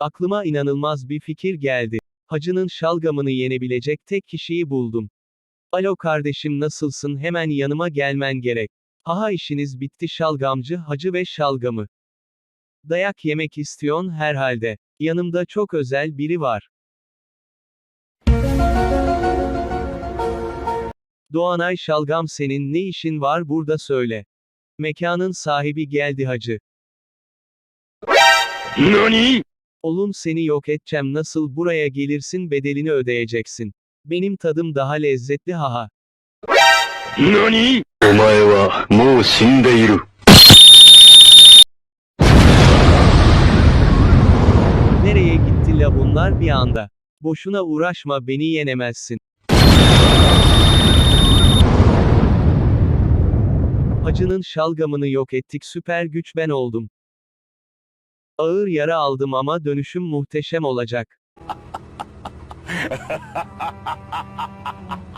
Aklıma inanılmaz bir fikir geldi. Hacının şalgamını yenebilecek tek kişiyi buldum. Alo kardeşim nasılsın hemen yanıma gelmen gerek. Haha işiniz bitti şalgamcı hacı ve şalgamı. Dayak yemek istiyon herhalde. Yanımda çok özel biri var. Doğanay şalgam senin ne işin var burada söyle. Mekanın sahibi geldi hacı. 何 Olun seni yok edeceğim nasıl buraya gelirsin bedelini ödeyeceksin. Benim tadım daha lezzetli haha. Nani? Omae wa mou shindeiru. Nereye gitti la bunlar bir anda? Boşuna uğraşma beni yenemezsin. Hacının şalgamını yok ettik süper güç ben oldum. Ağır yara aldım ama dönüşüm muhteşem olacak.